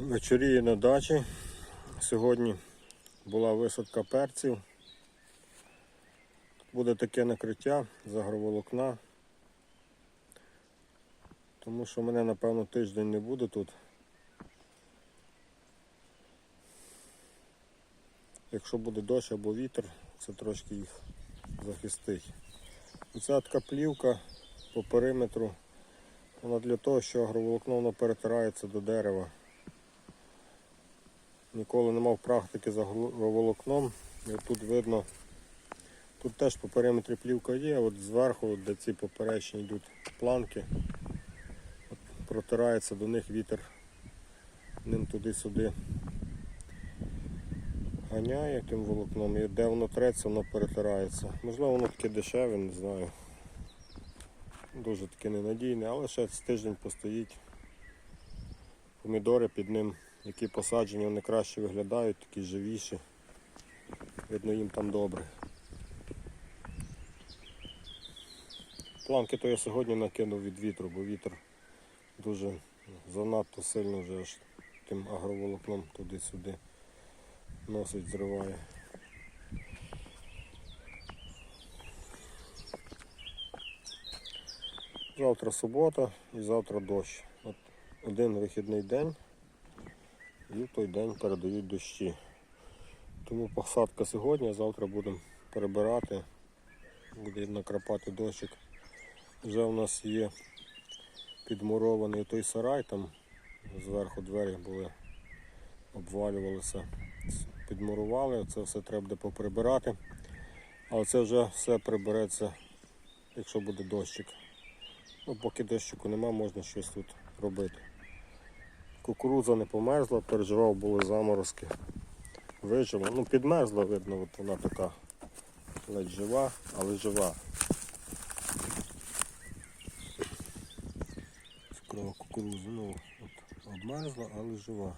Вечоріє на дачі. Сьогодні була висадка перців. Буде таке накриття з агроволокна. Тому що мене напевно тиждень не буде тут. Якщо буде дощ або вітер, це трошки їх захистить. Оця така плівка по периметру. Вона для того, що агроволокно воно перетирається до дерева. Ніколи не мав практики з агроволокном. І тут видно, тут теж по периметрі плівка є, а от зверху, де ці поперечні йдуть планки, от протирається до них вітер ним туди-сюди ганяє тим волокном і де воно треться, воно перетирається. Можливо, воно таке дешеве, не знаю. Дуже таке ненадійне, але ще з тиждень постоїть. Помідори під ним, які посаджені, вони краще виглядають, такі живіші. Видно, їм там добре. Планки то я сьогодні накинув від вітру, бо вітер дуже занадто сильно вже аж тим агроволокном туди-сюди носить, зриває. Завтра субота і завтра дощ. От один вихідний день і в той день передають дощі. Тому посадка сьогодні, завтра будемо перебирати, буде накрапати дощик. Вже у нас є підмурований той сарай, там зверху двері були, обвалювалися, підмурували, це все треба буде поприбирати. Але це вже все прибереться, якщо буде дощик. Ну, поки дощику нема, можна щось тут робити. Кукурудза не померзла, переживав, були заморозки. Вижила. Ну, підмерзла, видно, от вона така ледь жива, але жива. Цукрова кукурудза, ну, от, обмерзла, але жива.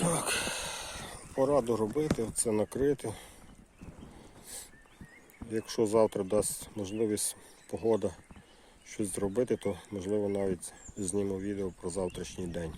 Так, пора доробити, це накрити. Якщо завтра дасть можливість погода щось зробити, то можливо навіть зніму відео про завтрашній день.